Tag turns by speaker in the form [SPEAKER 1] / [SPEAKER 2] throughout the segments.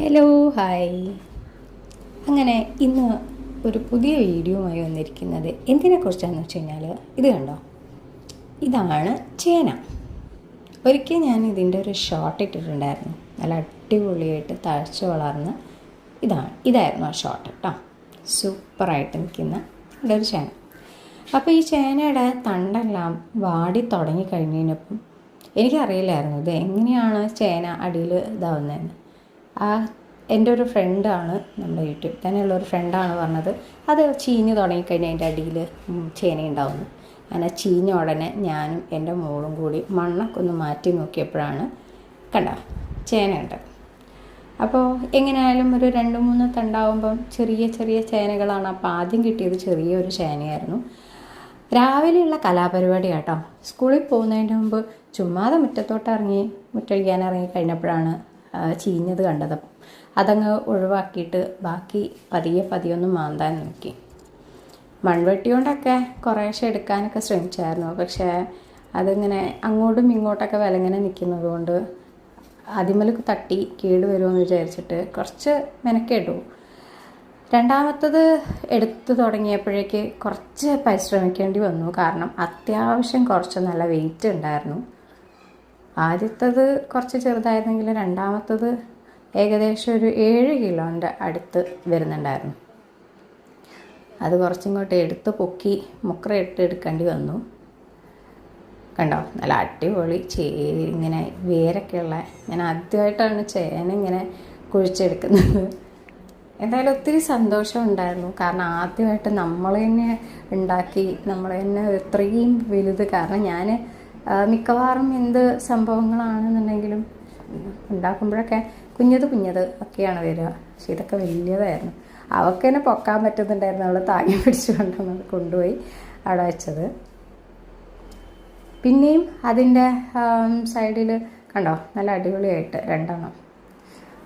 [SPEAKER 1] Hi അങ്ങനെ ഇന്ന് ഒരു പുതിയ വീഡിയോയുമായി വന്നിരിക്കുന്നത് എന്തിനെക്കുറിച്ചാണെന്ന് വെച്ച് കഴിഞ്ഞാൽ ഇത് കണ്ടോ? ഇതാണ് ചേന. ഒരിക്കൽ ഞാൻ ഇതിന്റെ ഒരു ഷോട്ട് ഇട്ടിട്ടുണ്ടായിരുന്നു. നല്ല അടിപൊളിയായിട്ട് തഴച്ച് വളർന്ന് ഇതാണ്. ഇതായിരുന്നു ആ ഷോട്ട് കേട്ടോ സൂപ്പറായിട്ട് നിൽക്കുന്ന ഒരു ചേന. അപ്പോൾ ഈ ചേനയുടെ തണ്ടെല്ലാം വാടി തുടങ്ങി കഴിഞ്ഞപ്പം എനിക്കറിയില്ലായിരുന്നു ഇത് എങ്ങനെയാണ് ചേന അടിയിൽ ഇതാവുന്നതെന്ന്. ആ എന്റെ ഒരു ഫ്രണ്ടാണ് നമ്മുടെ യൂട്യൂബ്. തന്നെയുള്ള ഒരു ഫ്രണ്ടാണ് പറഞ്ഞത്. അത് ചീഞ്ഞ് തുടങ്ങിക്കഴിഞ്ഞാൽ അതിന്റെ അടിയിൽ ചേന ഉണ്ടാവുന്നു. അങ്ങനെ ചീഞ്ഞ ഉടനെ ഞാനും എന്റെ മോളും കൂടി മണ്ണൊക്കെ ഒന്ന് മാറ്റി നോക്കിയപ്പോഴാണ് കണ്ട ചേനയുണ്ട് അപ്പോൾ എങ്ങനെയായാലും ഒരു രണ്ട് മൂന്ന് തണ്ടാവുമ്പം ചെറിയ ചെറിയ ചേനകളാണ് അപ്പോൾ ആദ്യം കിട്ടിയത് ചെറിയൊരു ചേനയായിരുന്നു. രാവിലെയുള്ള കലാപരിപാടി കേട്ടോ. സ്കൂളിൽ പോകുന്നതിന് മുമ്പ് ചുമ്മാതെ മുറ്റത്തോട്ട് ഇറങ്ങി മുറ്റഴിക്കാൻ ഇറങ്ങി കഴിഞ്ഞപ്പോഴാണ് ചീഞ്ഞത് കണ്ടത്. അതങ്ങ് ഒഴിവാക്കിയിട്ട് ബാക്കി പതിയെ പതിയെ ഒന്ന് മാന്താൻ നോക്കി. മൺവെട്ടി കൊണ്ടൊക്കെ കുറേശ്ശെ എടുക്കാനൊക്കെ ശ്രമിച്ചായിരുന്നു. പക്ഷേ അതിങ്ങനെ അങ്ങോട്ടും ഇങ്ങോട്ടൊക്കെ വിലങ്ങനെ നിൽക്കുന്നത് കൊണ്ട് അതിമലക്ക് തട്ടി കേട് വരുമെന്ന് വിചാരിച്ചിട്ട് കുറച്ച് മെനക്കേട്ടു. രണ്ടാമത്തത് എടുത്തു തുടങ്ങിയപ്പോഴേക്ക് കുറച്ച് പരിശ്രമിക്കേണ്ടി വന്നു. കാരണം അത്യാവശ്യം കുറച്ച് നല്ല വെയിറ്റ് ഉണ്ടായിരുന്നു. ആദ്യത്തത് കുറച്ച് ചെറുതായിരുന്നെങ്കിൽ രണ്ടാമത്തത് ഏകദേശം ഒരു ഏഴ് കിലോന്റെ അടുത്ത് വരുന്നുണ്ടായിരുന്നു. അത് കുറച്ചിങ്ങോട്ട് എടുത്ത് പൊക്കി മുക്ര ഇട്ട് എടുക്കേണ്ടി വന്നു. കണ്ടോ? നല്ല അടിപൊളി ചേ ഇങ്ങനെ വേരൊക്കെയുള്ള ഞാൻ ആദ്യമായിട്ടാണ് ചേന ഇങ്ങനെ കുഴിച്ചെടുക്കുന്നത്. എന്തായാലും ഒത്തിരി സന്തോഷം ഉണ്ടായിരുന്നു. കാരണം ആദ്യമായിട്ട് നമ്മൾ തന്നെ ഉണ്ടാക്കി നമ്മൾ തന്നെ ഇത്രയും വലുത്. കാരണം ഞാൻ മിക്കവാറും എന്ത് സംഭവങ്ങളാണെന്നുണ്ടെങ്കിലും ഉണ്ടാക്കുമ്പോഴൊക്കെ കുഞ്ഞത് കുഞ്ഞത് ഒക്കെയാണ് വരിക. പക്ഷെ ഇതൊക്കെ വലിയതായിരുന്നു. അവൾക്ക് തന്നെ പൊക്കാൻ പറ്റുന്നുണ്ടായിരുന്നു. അവൾ താങ്ങി പിടിച്ചുകൊണ്ട് കൊണ്ടുവന്നത് കൊണ്ടുപോയി അവിടെ വെച്ചത്. പിന്നെയും അതിന്റെ സൈഡിൽ കണ്ടോ? നല്ല അടിപൊളിയായിട്ട് രണ്ടെണ്ണം.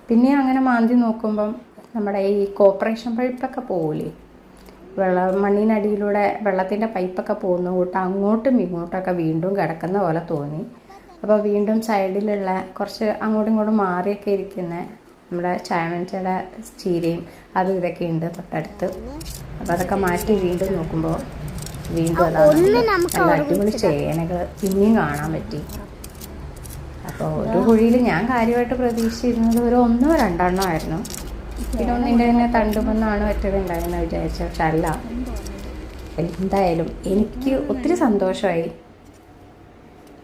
[SPEAKER 1] പിന്നെ അങ്ങനെ മാന്തി നോക്കുമ്പം നമ്മുടെ ഈ കോപ്പറേഷൻ പഴുപ്പൊക്കെ പോകില്ലേ വെള്ള മണ്ണിനടിയിലൂടെ വെള്ളത്തിന്റെ പൈപ്പൊക്കെ പോകുന്ന കൂട്ട് അങ്ങോട്ടും ഇങ്ങോട്ടൊക്കെ വീണ്ടും കിടക്കുന്ന പോലെ തോന്നി. അപ്പോൾ വീണ്ടും സൈഡിലുള്ള കുറച്ച് അങ്ങോട്ടും ഇങ്ങോട്ടും മാറിയൊക്കെ ഇരിക്കുന്ന നമ്മുടെ ചായമൻചയുടെ ചീരയും അതും ഇതൊക്കെ ഉണ്ട് തൊട്ടടുത്ത്. അപ്പോൾ അതൊക്കെ മാറ്റി വീണ്ടും നോക്കുമ്പോൾ വീണ്ടും അതാണ് അടിപൊളി ചേനകൾ പിന്നെയും കാണാൻ പറ്റി. അപ്പോൾ ഒരു കുഴിയിൽ ഞാൻ കാര്യമായിട്ട് പ്രതീക്ഷിച്ചിരുന്നത് ഒരു ഒന്നോ രണ്ടെണ്ണോ ആയിരുന്നു. പിന്നെ എന്റെ തന്നെ തണ്ടുമെന്നാണ് മറ്റേതുണ്ടായെന്ന് വിചാരിച്ച പക്ഷെ അല്ല എന്തായാലും എനിക്ക് ഒത്തിരി സന്തോഷമായി.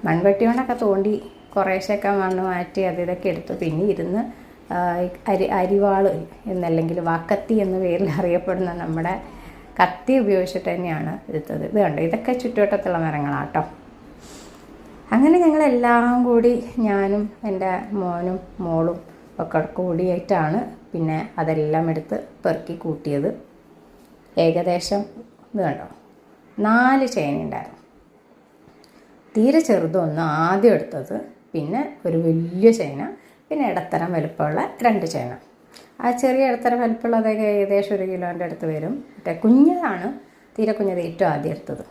[SPEAKER 1] മൺവെട്ടി കൊണ്ടൊക്കെ തോണ്ടി കുറേശ്ശൊക്കെ മണ്ണ് മാറ്റി അത് ഇതൊക്കെ എടുത്തു. പിന്നെ ഇരുന്ന് അരി അരിവാൾ എന്നല്ലെങ്കിൽ വാക്കത്തി എന്ന പേരിൽ അറിയപ്പെടുന്ന നമ്മുടെ കത്തി ഉപയോഗിച്ചിട്ട് തന്നെയാണ് എടുത്തത്. ഇത് കണ്ടോ? ഇതൊക്കെ ചുറ്റുവട്ടത്തുള്ള മരങ്ങളാട്ടോ. അങ്ങനെ ഞങ്ങളെല്ലാം കൂടി ഞാനും എന്റെ മോനും മോളും ഒക്കെ പിന്നെ അതെല്ലാം എടുത്ത് പെറുക്കി കൂട്ടിയത്. ഏകദേശം ഇത് കണ്ടോ? നാല് ചേന ഉണ്ടായിരുന്നു. തീരെ ചെറുതൊന്ന് ആദ്യം എടുത്തത് പിന്നെ ഒരു വലിയ ചേന പിന്നെ ഇടത്തരം വലുപ്പമുള്ള രണ്ട് ചേന. ആ ചെറിയ ഇടത്തരം വലുപ്പമുള്ളതൊക്കെ ഏകദേശം ഒരു കിലോന്റെ അടുത്ത് വരും. മറ്റേ കുഞ്ഞതാണ് തീരെ കുഞ്ഞത് ഏറ്റവും ആദ്യം എടുത്തത്.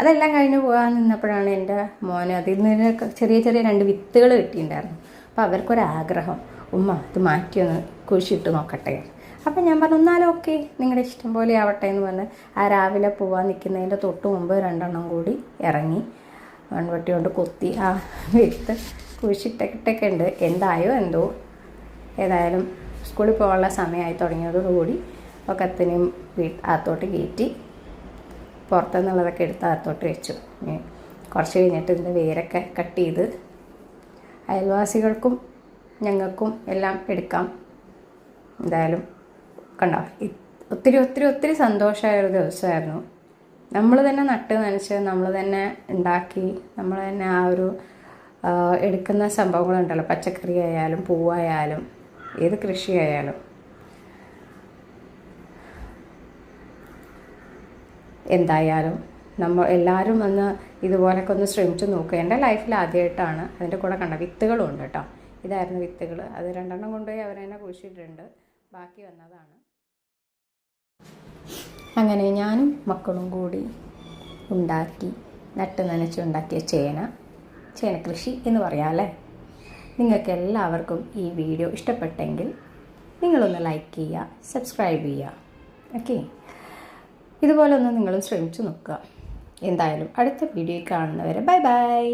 [SPEAKER 1] അതെല്ലാം കഴിഞ്ഞ് പോകാൻ നിന്നപ്പോഴാണ് എന്റെ മോന് അതിൽ നിന്ന് ചെറിയ ചെറിയ രണ്ട് വിത്തുകൾ കിട്ടിയിട്ടുണ്ടായിരുന്നു. അപ്പോൾ അവർക്കൊരാഗ്രഹം. ഉമ്മ ഇത് മാറ്റിയൊന്ന് കുഴിച്ചിട്ട് നോക്കട്ടെ. അപ്പം ഞാൻ പറഞ്ഞു എന്നാലും ഓക്കെ നിങ്ങളുടെ ഇഷ്ടം പോലെ ആവട്ടെ എന്ന് പറഞ്ഞ് ആ രാവിലെ പോവാൻ നിൽക്കുന്നതിന്റെ തൊട്ട് മുമ്പ് രണ്ടെണ്ണം കൂടി ഇറങ്ങി. മൺവെട്ടി കൊണ്ട് കൊത്തി ആ വിത്ത് കുഴിച്ചിട്ടൊക്കെ ഉണ്ട് എന്തായോ എന്തോ. ഏതായാലും സ്കൂളിൽ പോകാനുള്ള സമയമായി തുടങ്ങിയതോടുകൂടി ഒക്കത്തിനെയും വീ അകത്തോട്ട് കയറ്റി പുറത്തുനിന്നുള്ളതൊക്കെ എടുത്ത് അകത്തോട്ട് വെച്ചു. കുറച്ച് കഴിഞ്ഞിട്ട് ഇതിന്റെ വേരൊക്കെ കട്ട് ചെയ്ത് അയൽവാസികൾക്കും ഞങ്ങൾക്കും എല്ലാം എടുക്കാം. എന്തായാലും കണ്ടോ ഒത്തിരി ഒത്തിരി ഒത്തിരി സന്തോഷമായ ഒരു ദിവസമായിരുന്നു. നമ്മൾ തന്നെ നട്ട് നനച്ച് നമ്മൾ തന്നെ ഉണ്ടാക്കി നമ്മൾ തന്നെ ആ ഒരു എടുക്കുന്ന സംഭവങ്ങളുണ്ടല്ലോ. പച്ചക്കറി ആയാലും പൂവായാലും ഏത് കൃഷി ആയാലും. എന്തായാലും നമ്മൾ എല്ലാവരും ഒന്ന് ഇതുപോലൊക്കെ ഒന്ന് ശ്രമിച്ചു നോക്കുക എന്റെ ലൈഫിൽ ആദ്യമായിട്ടാണ് അതിന്റെ കൂടെ കണ്ട വിത്തുകളും ഉണ്ട് കേട്ടോ. ഇതായിരുന്നു വിത്തുകൾ. അത് രണ്ടെണ്ണം കൊണ്ടുപോയി അവർ തന്നെ കുഴിച്ചിട്ടുണ്ട് ബാക്കി വന്നതാണ്. അങ്ങനെ ഞാനും മക്കളും കൂടി ഉണ്ടാക്കി നട്ട് നനച്ചുണ്ടാക്കിയ ചേന ചേന കൃഷി എന്ന് പറയാം അല്ലേ? നിങ്ങൾക്ക് എല്ലാവർക്കും ഈ വീഡിയോ ഇഷ്ടപ്പെട്ടെങ്കിൽ നിങ്ങളൊന്ന് ലൈക്ക് ചെയ്യുക സബ്സ്ക്രൈബ് ചെയ്യുക. ഓക്കെ ഇതുപോലെ ഒന്ന് നിങ്ങളും ശ്രമിച്ചു നോക്കുക. എന്തായാലും അടുത്ത വീഡിയോ കാണുന്നവരെ ബൈ ബൈ